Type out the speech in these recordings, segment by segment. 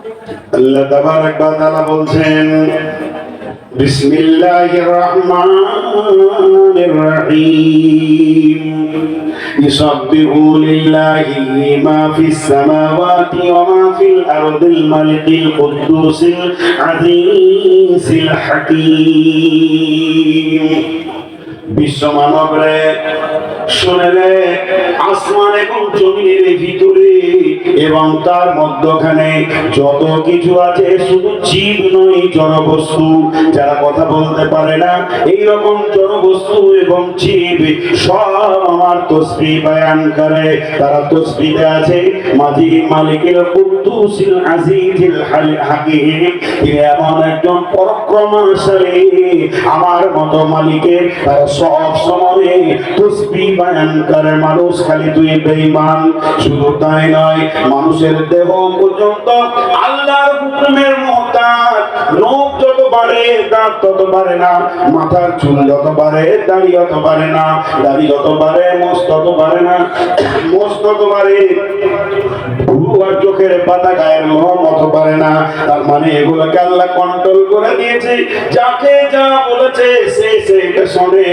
আল্লাহ তাবারক ওয়া তাআলা বলছেন বিসমিল্লাহির রাহমানির রাহিম। বিশ্ব মানবরে শুনে রে, আসমান এবং জমিনের ভিতরে এবং তার মধ্যখানে যত কিছু আছে, শুধু জীব নয়, জড়বস্তু, যারা কথা বলতে পারে না এই রকম জড়বস্তু এবং জীব সব আমার তসবি বয়ান করে। তারা তসবিতে আছে মাঝি মালিকের কুদ্দুসিল আজিজিল হাকিম। তিনি এমন একজন পরাক্রমশালী, আমার মতো মালিকের, তারা সব সময় তসবি বয়ান করে মানুষ, খালি তুই বেঈমান। শুধু তাই নয়, মানুষের দেহ পর্যন্ত আল্লাহর হুকুমের মহতাজ। নখ যত বাড়ে, দাঁত তত বাড়ে না, মাথার চুল যত বাড়ে, দাড়ি যত বাড়ে না, দাড়ি যত বাড়ে মোষ তত বাড়ে না মোষ তত বাড়ে। চোখের পাতা গায়ের পারে না। তার মানে এগুলোকে আল্লাহ কন্ট্রোল করে দিয়েছে। যাকে যা বলেছে, সে সেটা শোনে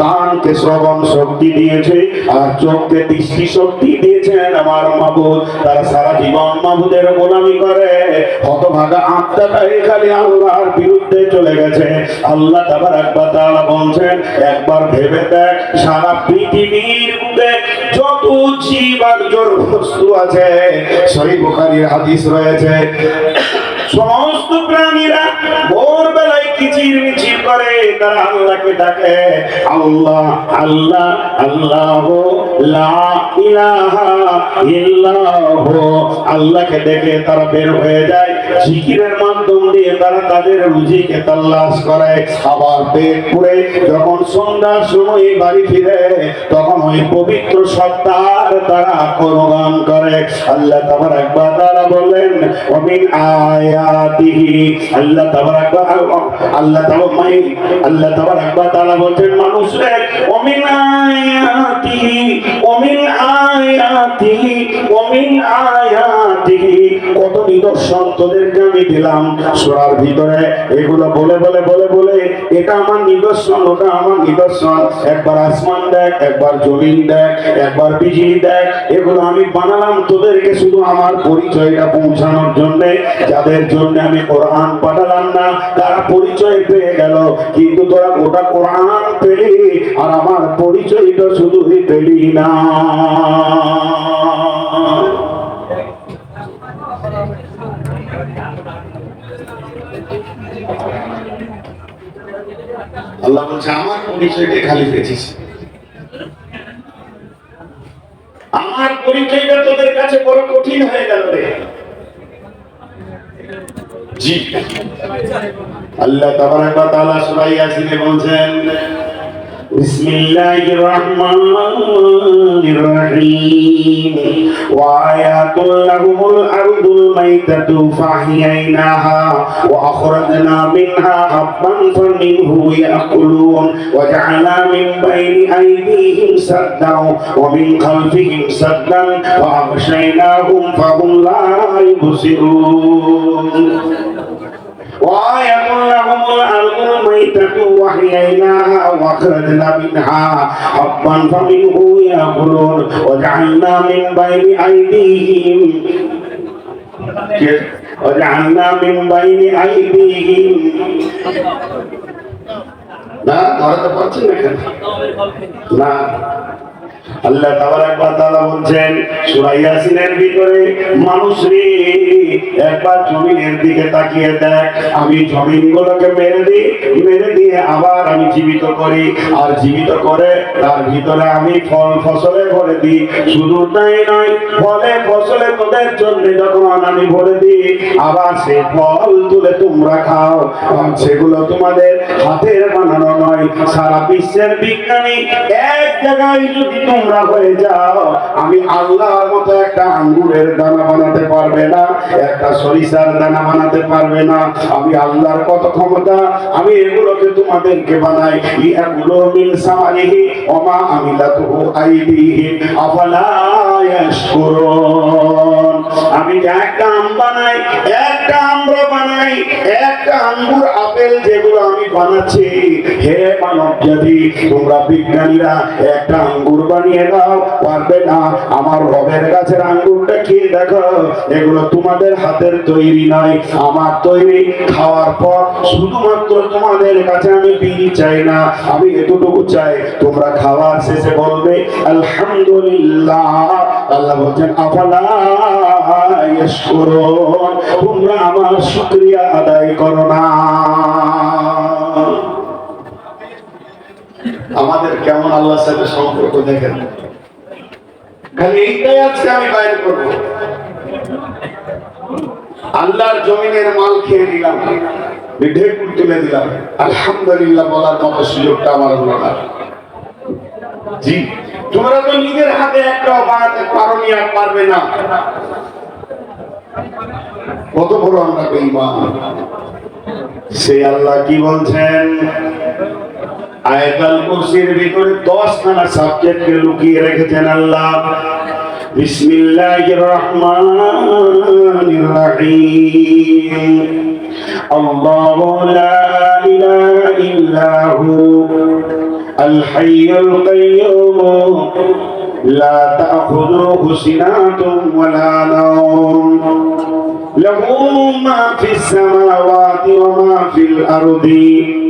কানকে শ্রবণ শক্তি দিয়েছে, আর চোখকে দৃষ্টি শক্তি দিয়েছেন আমার মাবুদ। তারা সারা জীবন মাবুদের গোলামি করে। হতভাগা খালি আল্লাহর বিরুদ্ধে চলে গেছে। আল্লাহ তাবার একবার তারা বলছেন, একবার ভেবে দেখ, সারা পৃথিবীর বুকে সমস্ত প্রাণীরা ভোর বেলায় কিচির মিচির করে, তারা আল্লাহকে ডাকে। আল্লাহ আল্লাহ আল্লাহ আল্লাহকে দেখে তারা বের হয়ে যায়। জিকিরের মাধ্যম দিয়ে তারা তাদের করে পেট পুড়ে যখন সন্ধ্যার সময় বাড়ি ফিরে, তখন ওই পবিত্র সত্তার তারা গুণগান করে। আল্লাহ তাবার একবার তারা অমিন আয়াতিহি। আল্লাহ তাবার একবার আল্লাহ তাবার মাই আল্লাহ তাবার একবার তারা বলছেন অমিন আয়াতিহি অমিন আয়াতিহি অমিন আয়াতিহি। কত নিদর্শন তোদেরকে আমি দিলাম সূরার ভিতরে। এগুলো বলে বলে বলে বলে, এটা আমার নিদর্শন, ওটা আমার নিদর্শন। একবার আসমান দেখ, একবার জমিন দেখ, একবার বিজলি দেখ। এগুলো আমি বানালাম তোদেরকে শুধু আমার পরিচয়টা পৌঁছানোর জন্য। যাদের জন্য আমি কোরআন পাঠালাম না, তারা পরিচয় পেয়ে গেল। কিন্তু তোরা গোটা কোরআন পেলি, আর আমার পরিচয়টা শুধুই পেলি না। আল্লাহ বলছে, আমার পরিচয়টা খালি পেয়েছিস। আমার পরিচয়টা তোদের কাছে বড় কঠিন হয়ে গেল রে। জি। আল্লাহ তাবারাক ওয়া তাআলা সূরা ইয়াসিনে বলছেন بسم الله الرحمن الرحيم وآيات لهم الأرض الميتة فأحييناها وأخرجنا منها حبا فمنه يأكلون وجعلنا من بين أيديهم سدا ومن خلفهم سدا وأغشيناهم فهم لا يبصرون وآية لهم الأرض الميتة وحييناها وأخرجنا منها حبا فمنه يأكلون وجعلنا من بين أيديهم وجعلنا من بين أيديهم না ধরাতে পারছেন না কেন না আল্লাহ তাআলা সূরা ইয়াসিনের ভিতরে মানুষ রে, একবার জমিনের দিকে তাকিয়ে দেখ, আমি জমিনগুলোকে মেরে দিই, মেরে দিয়ে আবার আমি জীবিত করি, আর জীবিত করে তার ভিতরে আমি ফল ফসলে ভরে দিই। শুধু তাই নয়, ফলে ফসলে তোদের জন্য যখন আমি ভরে দিই। আবার সেই ফল তুলে তোমরা খাও। সেগুলো তোমাদের হাতের বানানো নয়, সারা বিশ্বের বিজ্ঞানী এক জায়গায় যদি তোমরা তোমরা হয়ে যাও। আমি আল্লাহর মতো একটা আঙ্গুরের দানা বানাতে পারবে না, একটা সরিষার দানা বানাতে পারবে না। আমি আল্লাহর কত ক্ষমতা, আমি এগুলোকে তোমাদেরকে বানাই। ইয়াগুলো মিন সামানিহি ওমা আমিলাতুহু আইদিহি, আফালা ইয়াশকুরুন। আমি একটা আম বানাই, একটা তোমাদের হাতের তৈরি নয়, আমার তৈরি। খাওয়ার পর শুধুমাত্র তোমাদের কাছে আমি বিড়ি চাই না, আমি এতটুকু চাই। তোমরা খাওয়ার শেষে বলবে, আলহামদুলিল্লাহ। আল্লাহ বলছেন, আফালা? ইয়াশকুরুন তোমরা আমার আদায় করো না। আমাদের কেমন আল্লাহর সাথে সম্পর্ক দেখেন? খালি এইটাই আজকে আমি বাইরে করব। আল্লাহর জমিনের মাল খেয়ে দিলাম ঢেকুর তুলে দিলাম। আলহামদুলিল্লাহ বলার মতো সুযোগটা আমার হলো না। জি, তোমরা তো নিজের হাতে একটাও বানাতে পারোনি আর পারবে না। কত বড় আমরা বেইমান সে আল্লাহ কি বলছেন? আয়াতুল কুরসির ভিতরে 10 খানা সাবজেক্ট কে লুকিয়ে রেখেছেন আল্লাহ। বিসমিল্লাহির রহমানির রহিম। আল্লাহু লা ইলাহা ইল্লা হু আল হাইয়ুল কাইয়্যুম لا تأخذه سنة ولا نوم. له ما في السماوات وما في الأرض.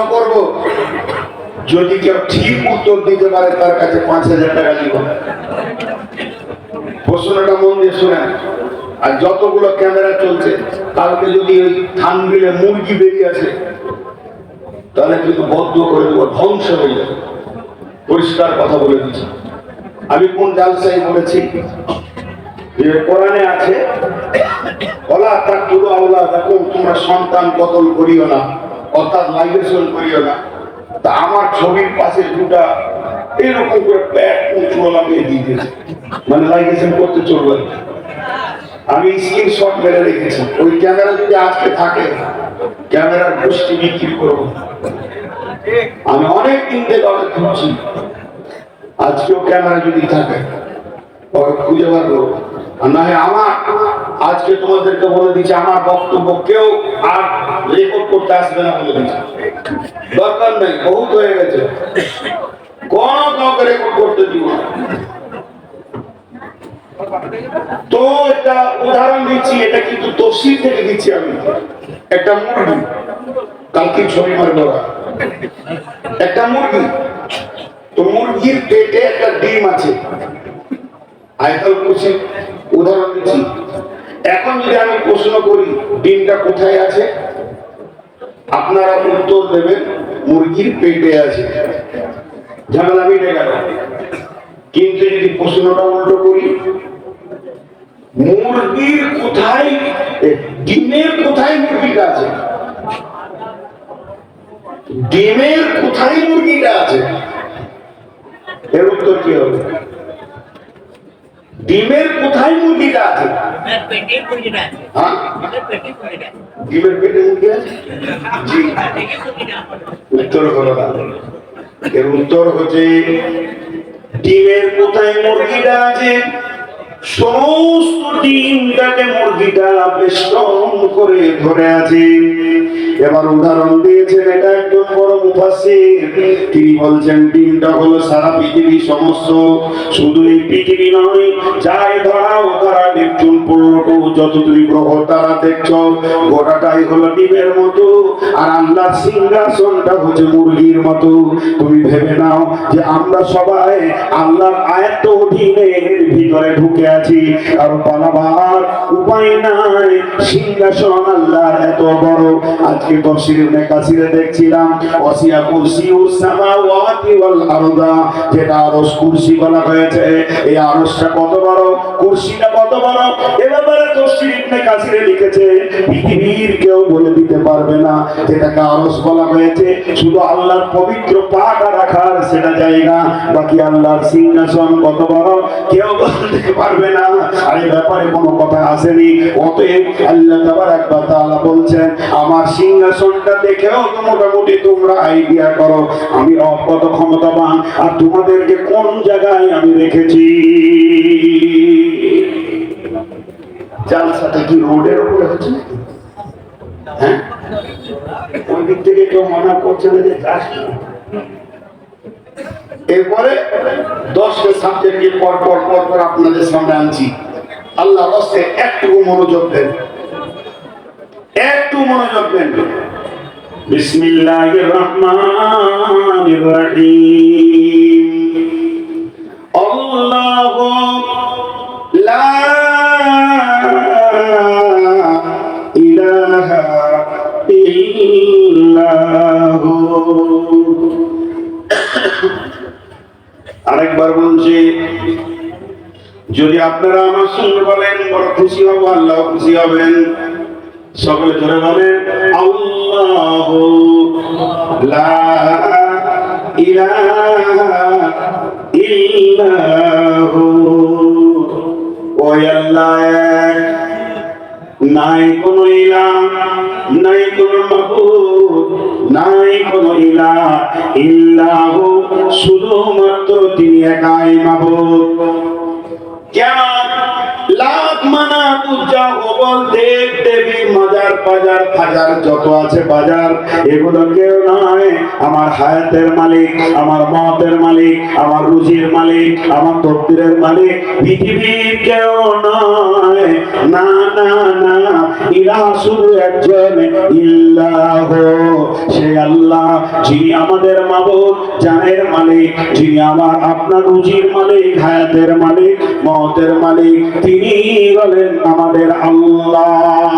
প্রশ্ন করব। যদি কেউ ঠিক উত্তর দিতে পারে, তার কাছে পাঁচ হাজার টাকা দিব। প্রশ্নটা মন দিয়ে শোনেন। আর যতগুলো ক্যামেরা চলছে, কালকে যদি ওই থানবিলে মুরগি বেরিয়ে আসে, তাহলে কিন্তু বদ্ধ করে দেবো, ধ্বংস হয়ে যাবে। পরিষ্কার কথা বলে দিচ্ছি। আমি কোন জালসাই বলেছি? যে কোরআনে আছে, বলা তার তুলো আল্লাহ দেখো তোমরা সন্তান কতল করিও না। অর্থাৎ মাইগ্রেশন করিও না। তা আমার ছবির পাশে দুটা এরকম করে প্যাট উঁচু লাগিয়ে দিয়ে মানে লাইগেশন করতে চলবে। আমি স্ক্রিনশট মেরে রেখেছি। ওই ক্যামেরা যদি আজকে থাকে ক্যামেরার গোষ্ঠী বিক্রি করব। আমি অনেক দিন থেকে অনেক খুঁজছি আজকেও ক্যামেরা যদি থাকে। খুঁজে বার না আমার, আজকে তোমাদেরকে বলে দিচ্ছি, আমার বক্তব্য কেউ আর রেকর্ড করতে আসবে না বলে দিচ্ছি। দরকার নেই, বহুত হয়ে গেছে। কোন কাউকে রেকর্ড করতে দিব তো একটা উদাহরণ দিচ্ছি, এটা কিন্তু তফসিল থেকে দিচ্ছি আমি। একটা মুরগি, কালকে ছবি মারবো। একটা মুরগি, তো মুরগির পেটে একটা ডিম আছে। আয়তাল কুরসি, উদাহরণ দিচ্ছি। এখন যদি আমি প্রশ্ন করি, ডিমটা কোথায় আছে? আপনারা উত্তর দেবেন, মুরগির পেটে আছে। ঝামেলা মিটে গেল। কিন্তু যদি প্রশ্নটা উল্টো করি, মুরগির কোথায় ডিমের কোথায় মুরগিটা আছে? ডিমের কোথায় মুরগিটা আছে? এর উত্তর কি হবে? ডিমের কোথায় মুরগিটা আছে? হ্যাঁ? মুরগিটা আছে। ডিমের পেটে মুরগি আছে? জি। উত্তর হলো না। এর উত্তর হচ্ছে ডিমের কোথায় মুরগিটা আছে? সমস্ত ডিমটাকে মুরগিটা বেষ্টন করে ধরে আছে। এবার উদাহরণ দিয়েছেন, এটা একজন বড় মুফাসির তিনি বলছেন ডিমটা হলো সারা পৃথিবী সমস্ত, শুধু এই পৃথিবী নয়, যাই ধরাও তারা নেপচুন পনেরোটু যত তুমি গ্রহ তারা দেখছ, গোটাটাই হলো ডিমের মতো। আর আল্লাহ সিংহাসনটা হচ্ছে মুরগির মতো। তুমি ভেবে নাও যে আমরা সবাই আল্লাহর আয়ত্ত অধীনের ভিতরে ঢুকে আছি। আর পালাবার উপায় নাই, সিংহাসন আল্লাহর এত বড়। আজকে তফসিরে কাছিরে দেখছিলাম, অসিয়া কুরসি সামাওয়াতি ওয়াল আরদা, যেটা আরশ কুরসি বলা হয়েছে। এই আরশটা কত বড়? কুরসিটা কত বড়? এ ব্যাপারে তফসির ইবনে কাসিরে লিখেছে, পৃথিবীর কেউ বলে দিতে পারবে না, যেটাকে আরশ বলা হয়েছে। শুধু আল্লাহর পবিত্র পাটা রাখার সেটা জায়গা, বাকি আল্লাহর সিংহাসন কত বড়? কেউ বলতে পারবে না। আর এই ব্যাপারে কোনো কথা আসেনি। অতএব আল্লাহ তাবারাক ওয়া তাআলা বলছেন, আমার দেখেও তো মোটামুটি তোমরা আইডিয়া করো। আমি ক্ষমতাবান, আর তোমাদেরকে কোন জায়গায় আমি রেখেছি? জালসাটা কি রোডের উপরে হচ্ছে? হ্যাঁ? এরপরে দশটা পর পর পর আপনাদের সামনে আনছি। আল্লাহ একটু মনোযোগ দেন। মনোযোগ দেন। বিসমিল্লাহির রহমানির রহিম। লা ইলাহা আরেকবার বলছি, যদি আপনারা আমার সঙ্গে বলেন, বড় খুশি হব, আল্লাহ খুশি হবেন। সকলে ধরে বলেন আল্লাহ লা ইলাহা ইল্লাহু। ওই নাই কোনো ইলাহ, নাই কোনো মাবুদ, নাই কোনো ইলাহ ইল্লাহু, শুধুমাত্র তিনি একাই মাবুদ। কেন লাখ মানা পূজা হবল দেব, দেবী, মাজার বাজার ফাজার যত আছে বাজার। এগুলো কেউ নয়, আমার হায়াতের মালিক, আমার মতের মালিক, আমার মালিক, আমার তকদিরের মালিক। কেউ নয়। না না না ইলাহ শুধু একজন, ইল্লাহ। সে আল্লাহ, যিনি আমাদের মাবুদ, জানের মালিক। যিনি আমার আপনার রুজির মালিক, হায়াতের মালিক, মতের মালিক। তিনি বলেন আমাদের আল্লাহ।